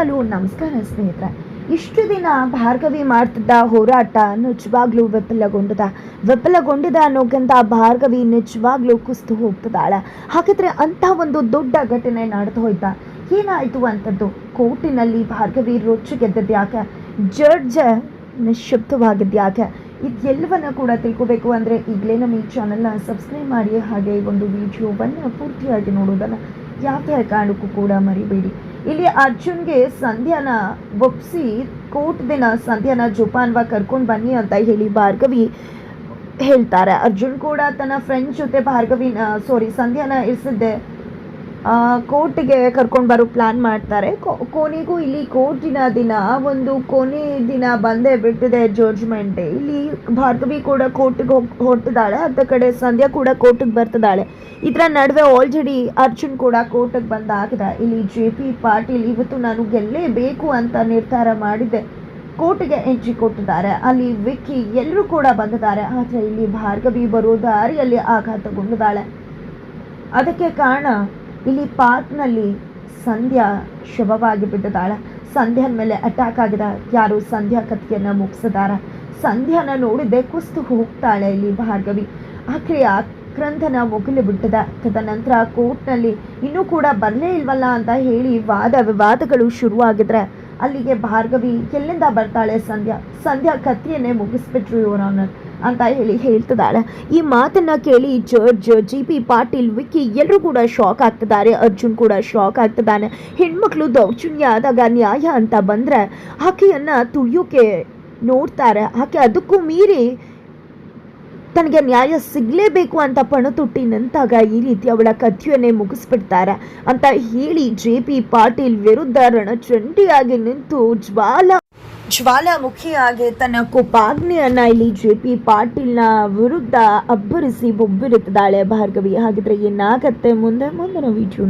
Hello ನಮಸ್ಕಾರ ಸ್ನೇಹಿತರೆ. ಇಷ್ಟು ದಿನ ಭಾರ್ಗವಿ ಮಾಡ್ತಿದ್ದ ಹೋರಾಟ ನಿಜವಾಗ್ಲೂ ವಿಫಲಗೊಂಡದ. ವಿಫಲಗೊಂಡಿದ ಅನ್ನೋಕ್ಕಿಂತ ಭಾರ್ಗವಿ ನಿಜವಾಗ್ಲೂ ಕುಸ್ತು ಹೋಗ್ತದಾಳ ಹಾಗಿದ್ರೆ ಅಂತ ಒಂದು ದೊಡ್ಡ ಘಟನೆ ನಡೆದು ಹೋಯ್ತಾ? ಏನಾಯಿತು ಅಂತದ್ದು ಕೋರ್ಟಿನಲ್ಲಿ ಭಾರ್ಗವಿ ರೊಚ್ಚು ಗೆದ್ದದ್ದು ಯಾಕೆ? ಜಡ್ಜ್ ನಿಶ್ಶಬ್ದವಾಗಿದ್ದು ಯಾಕೆ? ಇದೆಲ್ಲವನ್ನ ಕೂಡ ತಿಳ್ಕೋಬೇಕು ಅಂದರೆ ಈಗಲೇ ನಮ್ಮ ಈ ಚಾನಲ್ನ ಸಬ್ಸ್ಕ್ರೈಬ್ ಮಾಡಿ ಹಾಗೆ ಒಂದು ವಿಡಿಯೋವನ್ನು ಪೂರ್ತಿಯಾಗಿ ನೋಡೋದನ್ನು ಯಾವುದೇ ಕಾರಣಕ್ಕೂ ಕೂಡ ಮರಿಬೇಡಿ. ಇಲ್ಲಿ ಅರ್ಜುನ್ಗೆ ಸಂಧ್ಯಾನ ಒಪ್ಸಿ, ಕೋರ್ಟ್ ದಿನ ಸಂಧ್ಯಾನ ಜೋಪಾನ್ವ ಕರ್ಕೊಂಡು ಬನ್ನಿ ಅಂತ ಹೇಳಿ ಭಾರ್ಗವಿ ಹೇಳ್ತಾರೆ. ಅರ್ಜುನ್ ಕೂಡ ತನ್ನ ಫ್ರೆಂಡ್ ಜೊತೆ ಭಾರ್ಗವಿನ ಸಾರಿ ಸಂಧ್ಯಾನ ಇರಿಸಿದ್ದೆ ಕೋರ್ಟಿಗೆ ಕರ್ಕೊಂಡು ಬರೋ ಪ್ಲ್ಯಾನ್ ಮಾಡ್ತಾರೆ. ಕೊನೆಗೂ ಇಲ್ಲಿ ಕೋರ್ಟಿನ ದಿನ, ಒಂದು ಕೊನೆ ದಿನ ಬಂದೇ ಬಿಟ್ಟಿದೆ ಜಡ್ಜ್ಮೆಂಟ್ ಇಲ್ಲಿ ಭಾರ್ಗವಿ ಕೂಡ ಕೋರ್ಟಿಗೆ ಹೋಗಿ, ಹೊರಟಿದ್ದಾಳೆ. ಅತ್ತ ಕಡೆ ಸಂಧ್ಯಾ ಕೂಡ ಕೋರ್ಟಿಗೆ ಬರ್ತಿದ್ದಾಳೆ. ಇದರ ನಡುವೆ ಆಲ್ರೆಡಿ ಅರ್ಜುನ್ ಕೂಡ ಕೋರ್ಟಿಗೆ ಬಂದಾಗಿದೆ ಇಲ್ಲಿ ಜೆ ಪಿ ಪಾಟೀಲ್ ಇವತ್ತು ನಾನು ಗೆಲ್ಲೇಬೇಕು ಅಂತ ನಿರ್ಧಾರ ಮಾಡಿದ್ದೆ. ಕೋರ್ಟಿಗೆ ಎಂಟ್ರಿ ಕೊಟ್ಟಿದ್ದಾರೆ. ಅಲ್ಲಿ ವಿಕ್ಕಿ ಎಲ್ಲರೂ ಕೂಡ ಬಂದಿದ್ದಾರೆ. ಆದರೆ ಇಲ್ಲಿ ಭಾರ್ಗವಿ ಬರೋ ದಾರಿಯಲ್ಲಿ ಆಘಾತಗೊಂಡಿದ್ದಾಳೆ. ಅದಕ್ಕೆ ಕಾರಣ ಇಲ್ಲಿ ಪಾರ್ಕ್ನಲ್ಲಿ ಸಂಧ್ಯಾ ಶವವಾಗಿ ಬಿದ್ದಿದ್ದಾಳೆ ಸಂಧ್ಯಾನ ಮೇಲೆ ಅಟ್ಯಾಕ್ ಆಗಿದೆ ಯಾರು? ಸಂಧ್ಯಾ ಕಥೆಯನ್ನು ಮುಗಿಸಿದಾರ. ಸಂಧ್ಯಾನ ನೋಡಿದೆ ಕುಸ್ತು ಹೋಗ್ತಾಳೆ ಇಲ್ಲಿ ಭಾರ್ಗವಿ. ಆಕೆಯ ಆಕ್ರಂದನ ಮುಗಿಲು ಬಿಟ್ಟದ. ತದನಂತರ ಕೋರ್ಟ್ನಲ್ಲಿ ಇನ್ನೂ ಕೂಡ ಬರಲೇ ಇಲ್ವಲ್ಲ ಅಂತ ಹೇಳಿ ವಾದ ವಿವಾದಗಳು ಶುರುವಾಗಿದ್ರೆ ಅಲ್ಲಿಗೆ ಭಾರ್ಗವಿ, ಎಲ್ಲಿಂದ ಬರ್ತಾಳೆ ಸಂಧ್ಯಾ? ಸಂಧ್ಯಾ ಕತ್ತಿಯನ್ನೇ ಮುಗಿಸ್ಬಿಟ್ರು ಇವರನ್ನ ಅಂತ ಹೇಳಿ ಹೇಳ್ತಿದ್ದಾಳೆ. ಈ ಮಾತನ್ನ ಕೇಳಿ judge G P Patil Vicky ಎಲ್ಲರೂ ಕೂಡ ಶಾಕ್ ಆಗ್ತಿದ್ದಾರೆ. ಅರ್ಜುನ್ ಕೂಡ ಶಾಕ್ ಆಗ್ತಿದ್ದಾನೆ. ಹೆಣ್ಮಕ್ಳು ದೌರ್ಜನ್ಯ ಆದಾಗ ನ್ಯಾಯ ಅಂತ ಬಂದ್ರೆ ಆಕೆಯನ್ನ ತುಳಿಯೋಕೆ ನೋಡ್ತಾರೆ. ಆಕೆ ಅದಕ್ಕೂ ಮೀರಿ ತನಗೆ ನ್ಯಾಯ ಸಿಗಲೇಬೇಕು ಅಂತ ಪಣತೊಟ್ಟಿ ನಿಂತಾಗ ಈ ರೀತಿ ಅವಳ ಕಥೆಯನ್ನೇ ಮುಗಿಸ್ಬಿಡ್ತಾರೆ ಅಂತ ಹೇಳಿ ಜೆ ಪಿ ಪಾಟೀಲ್ ವಿರುದ್ಧ ರಣಚಂಡಿಯಾಗಿ ನಿಂತು ಜ್ವಾಲ ಜ್ವಾಲಾಮುಖಿಯಾಗಿ ತನ್ನ ಕೋಪಾಗ್ನಿಯನ್ನ ಇಲ್ಲಿ ಜೆ ಪಿ ಪಾಟೀಲ್ನ ವಿರುದ್ಧ ಅಬ್ಬರಿಸಿ ಬೊಬ್ಬಿರುತ್ತಿದ್ದಾಳೆ ಭಾರ್ಗವಿ. ಹಾಗಿದ್ರೆ ಏನಾಗತ್ತೆ? ಮುಂದೆ ಮುಂದಿನ ವಿಡಿಯೋ